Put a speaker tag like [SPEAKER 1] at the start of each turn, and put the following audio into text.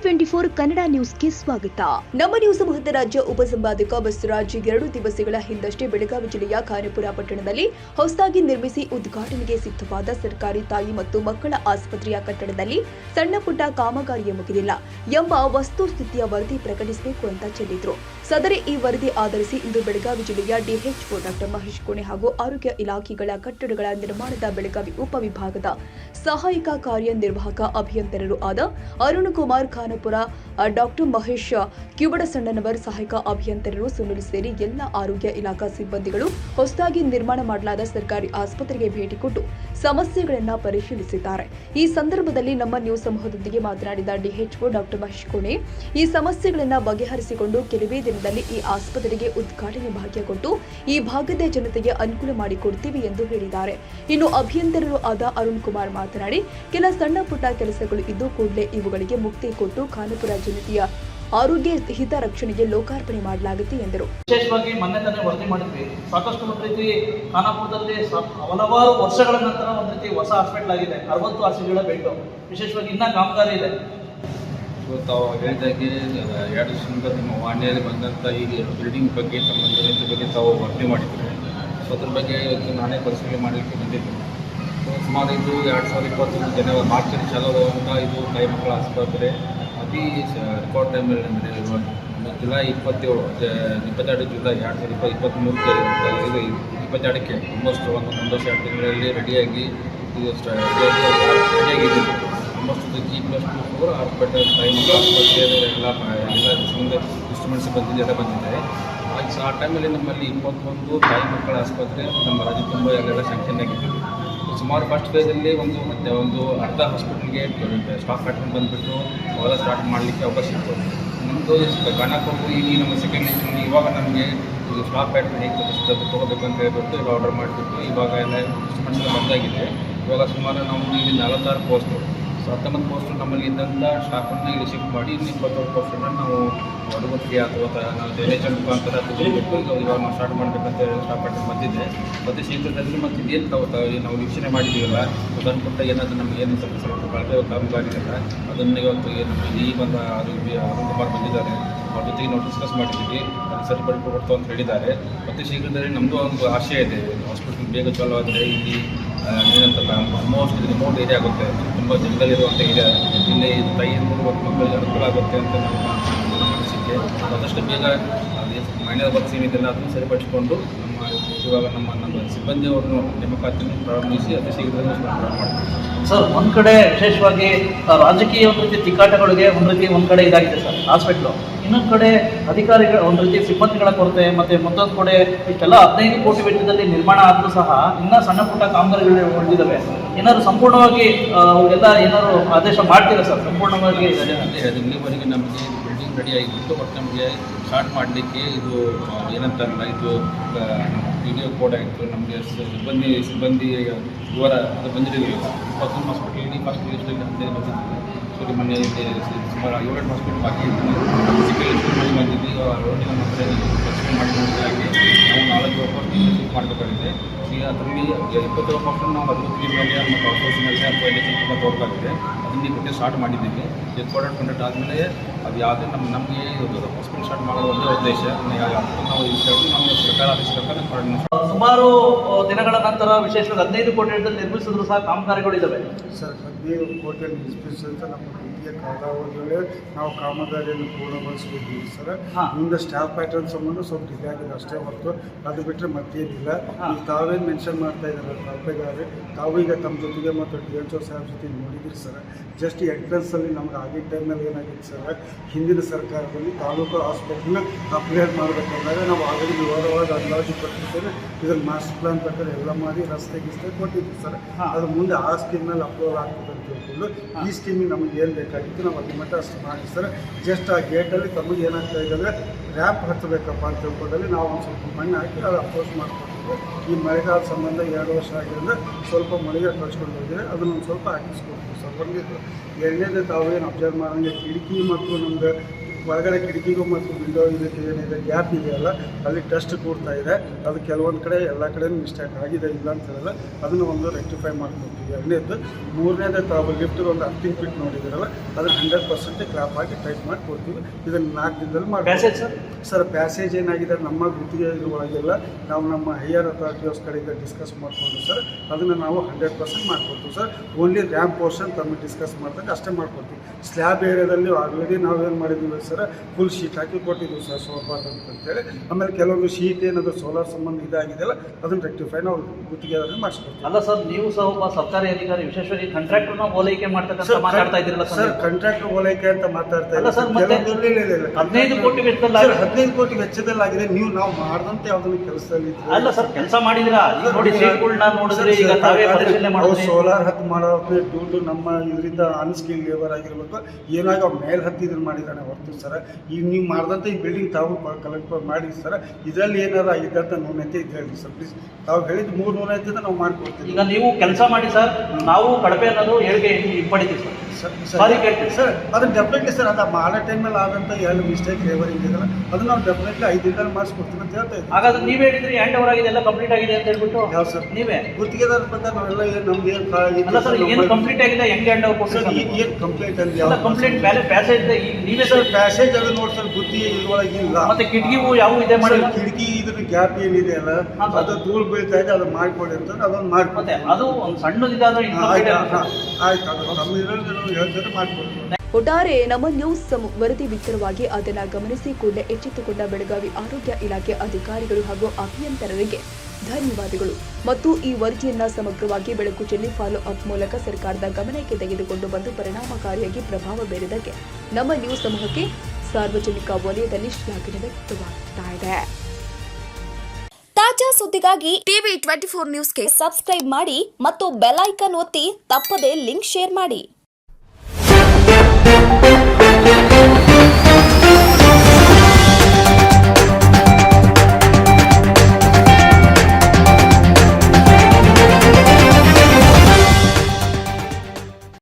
[SPEAKER 1] Twenty four Kannada ನ್ಯೂಸ್ಗೆ ಸ್ವಾಗತ. ನಮ್ಮ ನ್ಯೂಸ್ ಸಮೂಹದ ರಾಜ್ಯ ಉಪಸಂಪಾದಕ ಬಸವರಾಜ್ ಎರಡು ದಿವಸಗಳ ಹಿಂದಷ್ಟೇ ಬೆಳಗಾವಿ ಜಿಲ್ಲೆಯ ಖಾನಾಪುರ ಪಟ್ಟಣದಲ್ಲಿ ಹೊಸದಾಗಿ ನಿರ್ಮಿಸಿ ಉದ್ಘಾಟನೆಗೆ ಸಿದ್ಧವಾದ ಸರ್ಕಾರಿ ತಾಯಿ ಮತ್ತು ಮಕ್ಕಳ ಆಸ್ಪತ್ರೆಯ ಕಟ್ಟಡದಲ್ಲಿ ಸಣ್ಣ ಪುಟ್ಟ ಕಾಮಗಾರಿಯೇ ಮುಗಿದಿಲ್ಲ ಎಂಬ ವಸ್ತುಸ್ಥಿತಿಯ ವರದಿ ಪ್ರಕಟಿಸಬೇಕು ಅಂತ ಚೆಲ್ಲಿದ್ರು. ಸದರಿ ಈ ವರದಿ ಆಧರಿಸಿ ಇಂದು ಬೆಳಗಾವಿ ಜಿಲ್ಲೆಯ ಡಿಎಚ್ಒ ಡಾಕ್ಟರ್ ಮಹೇಶ್ ಕೋಣೆ ಹಾಗೂ ಆರೋಗ್ಯ ಇಲಾಖೆಗಳ ಕಟ್ಟಡಗಳ ನಿರ್ಮಾಣದ ಬೆಳಗಾವಿ ಉಪವಿಭಾಗದ ಸಹಾಯಕ ಕಾರ್ಯನಿರ್ವಾಹಕ ಅಭಿಯಂತರರು ಆದ ಅರುಣ್ ಕುಮಾರ್ ಖಾನಾಪುರ ಅ, ಡಾಕ್ಟರ್ ಮಹೇಶ್ ಕ್ಯೂಬಡಸಣ್ಣನವರ್ ಸಹಾಯಕ ಅಭಿಯಂತರರು ಸುನಿಲ್ ಸೇರಿ ಎಲ್ಲ ಆರೋಗ್ಯ ಇಲಾಖಾ ಸಿಬ್ಬಂದಿಗಳು ಹೊಸದಾಗಿ ನಿರ್ಮಾಣ ಮಾಡಲಾದ ಸರ್ಕಾರಿ ಆಸ್ಪತ್ರೆಗೆ ಭೇಟಿ ಕೊಟ್ಟು ಸಮಸ್ಯೆಗಳನ್ನು ಪರಿಶೀಲಿಸಿದ್ದಾರೆ. ಈ ಸಂದರ್ಭದಲ್ಲಿ ನಮ್ಮ ನ್ಯೂಸ್ ಸಮೂಹದೊಂದಿಗೆ ಮಾತನಾಡಿದ ಡಿಎಚ್ಒ ಡಾಕ್ಟರ್ ಮಹೇಶ್ ಕೋಣೆ, ಈ ಸಮಸ್ಯೆಗಳನ್ನು ಬಗೆಹರಿಸಿಕೊಂಡು ಕೆಲವೇ ದಿನದಲ್ಲಿ ಈ ಆಸ್ಪತ್ರೆಗೆ ಉದ್ಘಾಟನೆ ಭಾಗ್ಯ ಕೊಟ್ಟು ಈ ಭಾಗದ ಜನತೆಗೆ ಅನುಕೂಲ ಮಾಡಿಕೊಡ್ತೀವಿ ಎಂದು ಹೇಳಿದ್ದಾರೆ. ಇನ್ನು ಅಭಿಯಂತರರು ಆದ ಅರುಣ್ ಕುಮಾರ್ ಮಾತನಾಡಿ, ಕೆಲ ಸಣ್ಣ ಪುಟ್ಟ ಕೆಲಸಗಳು ಇದ್ದು ಕೂಡಲೇ ಇವುಗಳಿಗೆ ಮುಕ್ತಿ ಕೊಟ್ಟು ಖಾನಾಪುರ ಜನತೆಯ ಆರೋಗ್ಯ ಹಿತರಕ್ಷಣೆಗೆ ಲೋಕಾರ್ಪಣೆ ಮಾಡಲಾಗುತ್ತೆ ಎಂದರು.
[SPEAKER 2] ವಿಶೇಷವಾಗಿ ಮೊನ್ನೆ ತಾನೇ ವರದಿ ಮಾಡಿದ್ವಿ. ಸಾಕಷ್ಟು ಒಂದು ರೀತಿ ಖಾನಾಪುರದಲ್ಲಿ ಹಲವಾರು ವರ್ಷಗಳ ನಂತರ ಒಂದು ರೀತಿ ಹೊಸ ಹಾಸ್ಪಿಟಲ್ ಆಗಿದೆ. ಅರವತ್ತು ಹಾಸಿಗೆಗಳ ಬೆಡ್ ವಿಶೇಷವಾಗಿ ಇನ್ನ ಕಾಮಗಾರಿ ಇದೆ.
[SPEAKER 3] ಸೊ ತಾವು ಹೇಳಿದಾಗೆ ಎರಡು ವರ್ಷದಿಂದ ನಿಮ್ಮ ವಾಣಿಯಲ್ಲಿ ಬಂದಂಥ ಈ ಬಿಲ್ಡಿಂಗ್ ಬಗ್ಗೆ ತಮ್ಮ ಜನಿತ ಬಗ್ಗೆ ತಾವು ವರದಿ ಮಾಡಿದ್ದಾರೆ ಸೊ ಅದ್ರ ಬಗ್ಗೆ ಇವತ್ತು ನಾನೇ ಪರಿಶೀಲನೆ ಮಾಡಲಿಕ್ಕೆ ಬಂದಿದ್ದೀನಿ. ಸೊ ಸುಮಾರು ಇದು ಎರಡು ಸಾವಿರದ ಇಪ್ಪತ್ತೊಂದು ಜನವರಿ ಮಾರ್ಚಲ್ಲಿ ಚಾಲುವಾದಂಥ ಇದು ಕೈ ಮಕ್ಕಳ ಆಸ್ಪತ್ರೆ. ಅತಿ ರೆಕಾರ್ಡ್ ಟೈಮಲ್ಲಿ ಅಂದರೆ ಜುಲೈ ಇಪ್ಪತ್ತೇಳು ಇಪ್ಪತ್ತೆರಡು ಜುಲೈ, ಎರಡು ಸಾವಿರದ ಇಪ್ಪ ಇಪ್ಪತ್ತ್ಮೂರಕ್ಕೆ ಇದು ಇಪ್ಪತ್ತೆರಡಕ್ಕೆ ಆಲ್ಮೋಸ್ಟ್ ಒಂದು ಒಂದು ವರ್ಷ, ಎರಡು ತಿಂಗಳಲ್ಲಿ ರೆಡಿಯಾಗಿ ಇದು ರೆಡಿಯಾಗಿದೆ almost G plus two four hospital time ಎಲ್ಲ ಎಲ್ಲ ಇನ್ಸ್ಟ್ರೂಮೆಂಟ್ಸ್ ಬಂದಿದೆ, ಎಲ್ಲ ಬಂದಿದೆ. ಆ ಟೈಮಲ್ಲಿ ನಮ್ಮಲ್ಲಿ ಇಪ್ಪತ್ತೊಂದು ತಾಯಿ ಮಕ್ಕಳ ಆಸ್ಪತ್ರೆ, ನಮ್ಮ ರಾಜ್ಯ ತುಂಬ ಎಲ್ಲ ಸ್ಯಾಂಕ್ಷನ್ ಸುಮಾರು ಫಸ್ಟ್ ಫೇಸಲ್ಲಿ ಒಂದು ಮತ್ತೆ ಒಂದು ಅರ್ಧ ಹಾಸ್ಪಿಟಲ್ಗೆ ಸ್ಟಾಕ್ ಕಟ್ಕೊಂಡು ಬಂದುಬಿಟ್ಟು ಅವೆಲ್ಲ ಸ್ಟಾರ್ಟ್ ಮಾಡಲಿಕ್ಕೆ ಅವಕಾಶ ಇತ್ತು. ನಮ್ಮದು ಕರ್ನಾಟಕ ಈಗ ನಮ್ಮ ಸೆಕೆಂಡ್ ಲಿಸ್ಟಲ್ಲಿ ಇವಾಗ ನಮಗೆ ಇದು ಸ್ಟಾಕ್ ಪ್ಯಾಟ್ರನ್ ಹೇಗೆ ತಗೋಬೇಕು ಅಂತ ಹೇಳ್ಬಿಟ್ಟು ಇವಾಗ ಆರ್ಡರ್ ಮಾಡಿಬಿಟ್ಟು ಇವಾಗ ಎಲ್ಲ ಬಂದಾಗಿದೆ. ಇವಾಗ ಸುಮಾರು ನಾವು ಇಲ್ಲಿ ನಲವತ್ತಾರು ಪೋಸ್ಟು ಹತ್ತೊಂಬತ್ತು ಪೋಸ್ಟು ನಮ್ಮಲ್ಲಿ ಇದ್ದಂಥ ಶಾಪನ್ನ ಇಲ್ಲಿ ಶಿಫ್ಟ್ ಮಾಡಿ, ಇನ್ನು ಇಪ್ಪತ್ತೊಂದು ಪೋಸ್ಟನ್ನು ನಾವು ಹುಡುಗರಿಗೆ ಅಥವಾ ನಾವು ಎನ್ ಮುಖಾಂತರ ತಗೊಂಡ್ಬಿಟ್ಟು ಈಗ ಇವಾಗ ನಾವು ಸ್ಟಾರ್ಟ್ ಮಾಡಬೇಕಂತ ಸ್ಟಾಪ್ ಮಾಡಿ ಬಂದಿದೆ ಮತ್ತು ಶೀಘ್ರದಲ್ಲಿ ಮತ್ತು ಏನು ತಾವು ನಾವು ವೀಕ್ಷಣೆ ಮಾಡಿದ್ದೀವಲ್ಲ ಕೊಟ್ಟ ಏನಾದರೂ ನಮಗೆ ಏನು ಸ್ವಲ್ಪ ಸ್ವಲ್ಪ ಕಳೆದ ಕಾಮಗಾರಿ ಅದನ್ನ ಅದನ್ನು ಇವತ್ತು ಏನು ಈ ಬಂದ ಆರೋಗ್ಯ ಅರುಣ್ ಕುಮಾರ್ ಬಂದಿದ್ದಾರೆ. ಅವ್ರ ಜೊತೆಗೆ ನಾವು ಡಿಸ್ಕಸ್ ಮಾಡಿದ್ದೀವಿ. ಅದು ಸರಿಪಡಿಸ್ಕೊಡ್ತು ಅಂತ ಹೇಳಿದ್ದಾರೆ. ಮತ್ತು ಶೀಘ್ರದಲ್ಲಿ ನಮ್ಮದು ಒಂದು ಆಶಯ ಇದೆ. ಹಾಸ್ಪಿಟಲ್ ಬೇಗ ಚಾಲು ಆದರೆ ಇಲ್ಲಿ ಏನಂತ ಆಲ್ಮೋಸ್ಟ್ ರಿಮೋಟ್ ಏರಿಯಾ ಆಗುತ್ತೆ. ತುಂಬ ಜನಗಳಿರುವಂಥ ಏರಿಯಾ ಇಲ್ಲಿ ಮತ್ತು ಮಕ್ಕಳಿಗೆ ಅನುಕೂಲ ಆಗುತ್ತೆ ಅಂತ ನಮ್ಮ ಅನಿಸಿಕೆ. ಆದಷ್ಟು ಬೇಗ ಮೈನರ್ ವರ್ಕ್ಸ್ ಏನಿದೆಲ್ಲ ಅದನ್ನು ಸರಿಪಡಿಸಿಕೊಂಡು ನಮ್ಮ ಇವಾಗ ನಮ್ಮ ನಮ್ಮ ಸಿಬ್ಬಂದಿಯವ್ರನ್ನು ನೇಮಕಾತಿಯನ್ನು ಪ್ರಾರಂಭಿಸಿ, ಅತಿ ಶೀಘ್ರದಲ್ಲಿ ಮಾಡ್ತೀವಿ.
[SPEAKER 2] ಸರ್, ಒಂದು ಕಡೆ ವಿಶೇಷವಾಗಿ ರಾಜಕೀಯ ಒಂದು ರೀತಿ ತಿಕ್ಕಾಟಗಳಿಗೆ ಒಂದು ರೀತಿ ಒಂದು ಕಡೆ ಇದಾಗಿದೆ ಸರ್ ಹಾಸ್ಪಿಟ್ಲು ಇನ್ನೊಂದು ಕಡೆ ಅಧಿಕಾರಿಗಳ ಒಂದು ರೀತಿ ಸಿಬ್ಬಂದಿಗಳ ಕೊರತೆ ಮತ್ತೆ ಮತ್ತೊಂದು ಕಡೆ ಇಷ್ಟೆಲ್ಲ ಹದಿನೈದು ಕೋಟಿ ವೆಚ್ಚದಲ್ಲಿ ನಿರ್ಮಾಣ ಆದರೂ ಸಹ ಇನ್ನ ಸಣ್ಣ ಪುಟ್ಟ ಕಾಮಗಾರಿಗಳು ಉಳಿದಿದ್ದಾವೆ ಏನಾದ್ರು ಸಂಪೂರ್ಣವಾಗಿ ಅವರೆಲ್ಲ ಏನಾದ್ರು ಆದೇಶ ಮಾಡ್ತೀರಾ ಸರ್? ಸಂಪೂರ್ಣವಾಗಿ
[SPEAKER 3] ಇಲ್ಲಿವರೆಗೆ ನಮಗೆ ಬಿಲ್ಡಿಂಗ್ ರೆಡಿ ಬಟ್ ನಮಗೆ ಸ್ಟಾರ್ಟ್ ಮಾಡಲಿಕ್ಕೆ ಇದು ಏನಂತ ಏನಂತಾರಲ್ಲ, ಇದು ವಿಡಿಯೋ ಕೋಡ್ ಆಯಿತು. ನಮಗೆ ಸಿಬ್ಬಂದಿ ಸಿಬ್ಬಂದಿ ವಿವರ ಬಂದಿರಲಿಲ್ಲ. ಇಪ್ಪತ್ತೊಂದು ಹಾಸ್ಪಿಟಲಲ್ಲಿ ಫಸ್ಟ್ ಎಷ್ಟು ಹದಿನೈದು ಏಳೆಂಟು ಹಾಸ್ಪಿಟಲ್ ಬಾಕಿ ಇತ್ತು. ಸಿಕ್ಕಲ್ ಲಿಸ್ಟ್ ಮಾಡಿ ರೋಡಿನ ನಾವು ನಾಲ್ಕು ಮಾಡಬೇಕಾಗಿದೆ. ಈಗ ಅದರಲ್ಲಿ ಇಪ್ಪತ್ತೇಳು ಪರ್ಸೆಂಟ್ ನಾವು ಹದಿನೈದು ಕ್ಲೀನ್ ಮೇಲೆ ಮತ್ತು ಔಟ್ಸೋರ್ಸಿಂಗ್ ಮೇಲೆ ಅಥವಾ ಎಲ್ಲಿ ತುಂಬ ತೋರ್ಗಾಗಿದೆ ಅದನ್ನ ಕೊಟ್ಟು ಸ್ಟಾರ್ಟ್ ಮಾಡಿದ್ದೀವಿ. ಎಕ್ ಕ್ವಾರ್ಟರ್ ಕಂಡಕ್ಟ್ ಆದಮೇಲೆ ಅದು ಯಾವುದೇ ನಮ್ಮ ನಮಗೆ ಇದು ಹಾಸ್ಪಿಟಲ್ ಸ್ಟಾರ್ಟ್ ಮಾಡೋ ಒಂದೇ ಉದ್ದೇಶ. ನಾವು ಈ ಸರ್ಕಾರ ನಮ್ಮ ಸರ್ಕಾರ ಪ್ರಕಾರ
[SPEAKER 2] ಸುಮಾರು ದಿನಗಳ ನಂತರ ವಿಶೇಷವಾಗಿ ಹದಿನೈದು ಕೋಟಿ ಅಂತ ನಿರ್ಮಿಸಿದ್ರು ಸಹ ಕಾಮಗಾರಿಗಳು ಇದ್ದಾವೆ
[SPEAKER 4] ಸರ್ ಹದಿನೈದು ಕೋಟಿ ನಿರ್ಮಿಸಿದಂಥ ನಮ್ಮ ರೀತಿಯ ಕಾಲಾವಧಿಯಲ್ಲಿ ನಾವು ಕಾಮಗಾರಿಯನ್ನು ಪೂರ್ಣಗೊಳಿಸಿದ್ದೀವಿ ಸರ್.
[SPEAKER 2] ಹಾ.
[SPEAKER 4] ಮುಂದೆ ಸ್ಟಾಫ್ ಪ್ಯಾಟರ್ನ್ ಸಂಬಂಧ ಸ್ವಲ್ಪ ಡಿಲೇ ಆಗಿದೆ ಅಷ್ಟೇ ಹೊರತು. ಅದು ಬಿಟ್ಟರೆ ಮತ್ತೇನಿಲ್ಲ.
[SPEAKER 2] ಹಾ.
[SPEAKER 4] ಮೆನ್ಷನ್ ಮಾಡ್ತಾ ಇದ್ದಾರೆ ತಾಲ್ಪೆಗಾರೆ ತಾವು ಈಗ ತಮ್ಮ ಜೊತೆಗೆ ಮತ್ತು ಡಿ ಎಚ್ ಒ ಸಾಹೇಬ್ ಜೊತೆ ನೋಡಿದ್ರಿ ಸರ್. ಜಸ್ಟ್ ಎಂಟ್ರೆನ್ಸಲ್ಲಿ ನಮ್ಗೆ ಆಗಿದ್ದ ಟೈಮ್ನಲ್ಲಿ ಏನಾಗಿತ್ತು ಸರ್? ಹಿಂದಿನ ಸರ್ಕಾರದಲ್ಲಿ ತಾಲೂಕು ಆಸ್ಪತ್ರೆನ ಅಪ್ಗ್ರೇಡ್ ಮಾಡಬೇಕಂದಾಗ ನಾವು ಆಲ್ರೆಡಿ ವಿವರವಾದ ಅಂದಾಜು ಕೊಟ್ಟಿದ್ದೇವೆ. ಇದನ್ನು ಮಾಸ್ಟರ್ ಪ್ಲಾನ್ ಪ್ರಕಾರ ಎಲ್ಲ ಮಾಡಿ ರಸ್ತೆ ಗಿಸ್ತೆ ಕೊಟ್ಟಿದ್ವಿ ಸರ್. ಅದು ಮುಂದೆ ಆ ಸ್ಕೀಮ್ನಲ್ಲಿ ಅಪ್ರೂವಲ್ ಆಗ್ತದೆ ಅಂತ
[SPEAKER 2] ಹೇಳ್ಕೊಂಡು
[SPEAKER 4] ಈ ಸ್ಕೀಮಿಗೆ ನಮಗೆ ಏನು ಬೇಕಾಗಿತ್ತು ನಾವು ಅಲ್ಲಿ ಮಟ್ಟ ಅಷ್ಟು ಮಾಡಿ ಸರ್. ಜಸ್ಟ್ ಆ ಗೇಟಲ್ಲಿ ತಮಗೆ ಏನಾಗ್ತಾ ಇದೆ ಅಂದರೆ ರ್ಯಾಪ್ ಹತ್ತಬೇಕಪ್ಪ ಅಂತ ತಿಳ್ಕೊಂಡಲ್ಲಿ ನಾವು ಒಂದು ಸ್ವಲ್ಪ ಮಣ್ಣು ಹಾಕಿ ಅದು ಅಪ್ರೋಚ್ ಮಾಡ್ಕೊಡ್ತೀವಿ. ಈ ಮಳೆಗಾಲ ಸಂಬಂಧ ಎರಡು ವರ್ಷ ಆಗಿರೋದ್ರಿಂದ ಸ್ವಲ್ಪ ಮಳೆಗೆ ಕಳ್ಸ್ಕೊಂಡು ಹೋಗಿದೆ. ಅದನ್ನು ಸ್ವಲ್ಪ ಹಾಕಿಸ್ಕೊಡ್ತೀವಿ ಸರ್. ಬಂದಿದ್ದು ತಾವು ಏನು ಅಬ್ಸರ್ವ್ ಮಾಡಂಗೆ ಕಿಟಕಿ ಮತ್ತು ನಮ್ದು ಒಳಗಡೆ ಕಿಟಕಿಗೂ ಮತ್ತು ವಿಂಡೋ ಇದಕ್ಕೆ ಏನಿದೆ ಗ್ಯಾಪ್ ಇದೆಯಲ್ಲ ಅಲ್ಲಿ ಟೆಸ್ಟ್ ಕೂಡ್ತಾ ಇದೆ. ಅದು ಕೆಲವೊಂದು ಕಡೆ ಎಲ್ಲ ಕಡೆ ಮಿಸ್ಟೇಕ್ ಆಗಿದೆ ಇಲ್ಲ ಅಂತ ಹೇಳಲ್ಲ. ಅದನ್ನು ಒಂದು ರೆಕ್ಟಿಫೈ ಮಾಡ್ಕೊಡ್ತೀವಿ ಎರಡನೇದು ಮೂರನೇದು ತಾವು ಲಿಫ್ಟ್ ಒಂದು ಹತ್ತಿಂಗ್ ಫಿಟ್ ನೋಡಿದಿರಲ್ಲ ಅದನ್ನು ಹಂಡ್ರೆಡ್ ಪರ್ಸೆಂಟ್ ಕ್ಲಾಪ್ ಹಾಕಿ ಟೈಟ್ ಮಾಡಿ ಕೊಡ್ತೀವಿ. ಇದನ್ನು ನಾಲ್ಕು ದಿನದಲ್ಲಿ ಮಾಡಿ
[SPEAKER 2] ಪ್ಯಾಸೇಜ್ ಸರ್
[SPEAKER 4] ಸರ್ ಪ್ಯಾಸೇಜ್ ಏನಾಗಿದೆ? ನಮ್ಮ ಗುತ್ತಿಗೆ ಒಳಗೆಲ್ಲ ನಾವು ನಮ್ಮ ಹೈಯರ್ ಅಥಾರಿಟಿಯವ್ಸ್ ಕಡೆಯಿಂದ ಡಿಸ್ಕಸ್ ಮಾಡಿಕೊಂಡು ಸರ್ ಅದನ್ನು ನಾವು ಹಂಡ್ರೆಡ್ ಪರ್ಸೆಂಟ್ ಮಾಡ್ಕೊಡ್ತೀವಿ ಸರ್ ಓನ್ಲಿ ರ್ಯಾಂಪ್ ಪೋರ್ಷನ್ ತಮ್ಮ ಡಿಸ್ಕಸ್ ಮಾಡಿದಾಗ ಅಷ್ಟೇ ಮಾಡ್ಕೊಡ್ತೀವಿ. ಸ್ಲ್ಯಾಬ್ ಏರಿಯಾದಲ್ಲಿ ಆಲ್ರೆಡಿ ನಾವೇನು ಮಾಡಿದ್ದೀವಿ ಸರ್ ಫುಲ್ ಶೀಟ್ ಹಾಕಿ ಕೊಟ್ಟಿದ್ದೀವಿ ಸರ್ ಸೋಬಾರ್ದು ಅಂತೇಳಿ ಆಮೇಲೆ ಕೆಲವೊಂದು ಶೀಟ್ ಏನಾದರೂ ಸೋಲಾರ್ ಸಂಬಂಧ ಇದಾಗಿದೆಯಲ್ಲ ಅದನ್ನು ರೆಕ್ಟಿಫೈ ನಾವು ಅದನ್ನು ಮಾಡಿಸ್ಕೊಡ್ತೀವಿ.
[SPEAKER 2] ಅಲ್ಲ ಸರ್ ನೀವು ಸಹ ಒಬ್ಬ ಸರ್ಕಾರಿ ಅಧಿಕಾರಿ ವಿಶೇಷವಾಗಿ ಕಾಂಟ್ರಾಕ್ಟರ್ನ ಓಲೈಕೆ ಮಾಡ್ತಕ್ಕಂಥ ಮಾತಾಡ್ತಾ
[SPEAKER 4] ಸರ್
[SPEAKER 2] ಕಾಂಟ್ರಾಕ್ಟರ್
[SPEAKER 4] ಕಾಂಟ್ರಾಕ್ಟ್ ಓಲೈಕೆ ಅಂತ ಮಾತಾಡ್ತಾ
[SPEAKER 2] ಇಲ್ಲ ಸರ್,
[SPEAKER 4] ಹದಿನೈದು ಇಲ್ಲ, ಇಲ್ಲ.
[SPEAKER 2] ಹದಿನೈದು ಕೋಟಿ ವೆಚ್ಚದಲ್ಲಿ
[SPEAKER 4] ಸರ್,
[SPEAKER 2] ಆಗಿದೆ.
[SPEAKER 4] ಕೋಟಿ ನೀವು ನಾವು ಮಾಡಿದಂತೆ ಯಾವುದನ್ನು ಕೆಲಸದಲ್ಲಿ
[SPEAKER 2] ಅಲ್ಲ ಸರ್ ಕೆಲಸ ಮಾಡಿದಿರಾ ನೋಡಿ ನೋಡಿದ್ರೆ ಈಗ ತಾವೇ ಪರಿಶೀಲನೆ ಮಾಡಿದ್ರಿ
[SPEAKER 4] ಸೋಲಾರ್ ಹತ್ತು ಮಾಡೋದು ದುಡ್ಡು ನಮ್ಮ ಇದರಿಂದ ಅನ್ಸ್ಕಿಲ್ ಲೇಬರ್ ಆಗಿರ್ಬೇಕು. ಏನಾಗ ಮೇಲ್ ಮೇಲೆ ಹತ್ತಿ ಇದನ್ನ ಮಾಡಿದ್ದಾನೆ ಹೊರತು ಸರ್ ಈಗ ನೀವು ಮಾಡಿದಂಥ ಈ ಬಿಲ್ಡಿಂಗ್ ತಾವು ಕಲೆಕ್ಟ್ ಮಾಡಿ ಸರ್, ಇದರಲ್ಲಿ ಏನಾರ ಆಗಿದ್ದ ಅಂತ ಇದು ಹೇಳಿ ಸರ್ ಪ್ಲೀಸ್ ತಾವು ಹೇಳಿದ ಮೂರು ಅಂತ ನಾವು ಮಾಡಿಕೊಡ್ತೀವಿ.
[SPEAKER 2] ಈಗ ನೀವು ಕೆಲಸ ಮಾಡಿ ಸರ್, ನಾವು ಕಳಪೆ ಅನ್ನೋದು ಹೇಳಿಕೆ ಹಿಂಪಡಿತೀವಿ ಸರ್.
[SPEAKER 4] Sir
[SPEAKER 2] sorry. ಕೇಳ್ತೀನಿ
[SPEAKER 4] ಸರ್ ಅದು ಡೆಫಿನೆಟ್ಲಿ ಸರ್ ಅದು ಮಾಡೋ ಟೈಮಲ್ಲಿ ಆದಂಥ ಎರಡು ಮಿಸ್ಟೇಕ್ ಲೇಬರಿಂಗ್ ಇದೆಯಲ್ಲ ಅದನ್ನ ನಾವು ಡೆಫಿನೆಟ್ಲಿ ಐದು ದಿನದಲ್ಲಿ ಮಾಡಿಸ್ಕೊಡ್ತೀವಿ ಅಂತ ಹೇಳ್ತಾ ಇದ್ದೀವಿ.
[SPEAKER 2] ಹಾಗಾದ್ರೆ ನೀವ್ ಹೇಳಿದ್ರೆ ಹ್ಯಾಂಡ್ ಓವರ್ ಆಗಿದೆ ಎಲ್ಲ ಕಂಪ್ಲೀಟ್ ಆಗಿದೆ ಅಂತ ಹೇಳ್ಬಿಟ್ಟು?
[SPEAKER 4] ಯಾವ ಸರ್?
[SPEAKER 2] ನೀವೇ?
[SPEAKER 4] ಗುತ್ತಿಗೆದಾರ ಬಂದ ನಾವೆಲ್ಲ ಏನು ನಮ್ದು ಏನು
[SPEAKER 2] ಅಲ್ಲ ಸರ್
[SPEAKER 4] ಸರ್
[SPEAKER 2] ಏನು ಕಂಪ್ಲೀಟ್ ಆಗಿದೆ ಹೆಂಗೆ ಹ್ಯಾಂಡ್ ಓವರ್
[SPEAKER 4] ಸರ್
[SPEAKER 2] ಕೊಡ್ತೀವಿ
[SPEAKER 4] ಈ- ಏನು ಕಂಪ್ಲೀಟ್ ಅಲ್ಲಿ ಯಾವ
[SPEAKER 2] ಕಂಪ್ಲೀಟ್ ಮೇಲೆ ಪ್ಯಾಸೇಜ್ ಈಗ ನೀವೇ
[SPEAKER 4] ಸರ್
[SPEAKER 2] ಸರ್
[SPEAKER 4] ಪ್ಯಾಸೇಜ್ ಅದು ನೋಡಿ ಸರ್ ಗುತ್ತಿಗೆ ಇದ್ರೊಳಗೆ ಇಲ್ಲ.
[SPEAKER 2] ಮತ್ತೆ ಕಿಟಕಿವು ಯಾವ ಇದೆ ಮಾಡಿ
[SPEAKER 4] ಕಿಟಕಿ ಇದ್ರ ಗ್ಯಾಪ್ ಏನಿದೆ ಅಲ್ಲ ಅದು ಧೂಳು ಬೀಳ್ತಾ ಇದೆ ಅದು ಮಾಡಿಕೊಡಿ ಅಂತ ಅದೊಂದು
[SPEAKER 2] ಮತ್ತೆ ಅದು ಒಂದು ಸಣ್ಣದಿದ್ದಾದ್ರೆ
[SPEAKER 4] ಆಯ್ತು ಅದು ನಮ್ಮ ಇದರಲ್ಲಿ
[SPEAKER 1] ಒಟ್ಟಾರೆ ನಮ್ಮ ನ್ಯೂಸ್ ವರದಿ ವಿಚಾರವಾಗಿ ಅದನ್ನ ಗಮನಿಸಿ ಕೂಡಲೇ ಎಚ್ಚೆತ್ತುಕೊಂಡ ಬೆಳಗಾವಿ ಆರೋಗ್ಯ ಇಲಾಖೆ ಅಧಿಕಾರಿಗಳು ಹಾಗೂ ಅಭಿಯಂತರರಿಗೆ ಧನ್ಯವಾದಗಳು. ಮತ್ತು ಈ ವರದಿಯನ್ನ ಸಮಗ್ರವಾಗಿ ಬೆಳಕು ಚೆಲ್ಲಿ ಫಾಲೋ ಅಪ್ ಮೂಲಕ ಸರ್ಕಾರದ ಗಮನಕ್ಕೆ ತೆಗೆದುಕೊಂಡು ಬಂದು ಪರಿಣಾಮಕಾರಿಯಾಗಿ ಪ್ರಭಾವ ಬೀರಿದಕ್ಕೆ ನಮ್ಮ ನ್ಯೂಸ್ ಸಮೂಹಕ್ಕೆ ಸಾರ್ವಜನಿಕ ವಲಯದಲ್ಲಿ ಶ್ಲಾಘನೆ ವ್ಯಕ್ತವಾಗ್ತಾ ಇದೆ.
[SPEAKER 5] ತಾಜಾ ಸುದ್ದಿಗಾಗಿ ಟಿವಿ ಟ್ವೆಂಟಿ ಫೋರ್ ನ್ಯೂಸ್ಗೆ ಸಬ್ಸ್ಕ್ರೈಬ್ ಮಾಡಿ ಮತ್ತು ಬೆಲ್ ಐಕನ್ ಒತ್ತಿ ತಪ್ಪದೇ ಲಿಂಕ್ ಶೇರ್ ಮಾಡಿ. Thank you.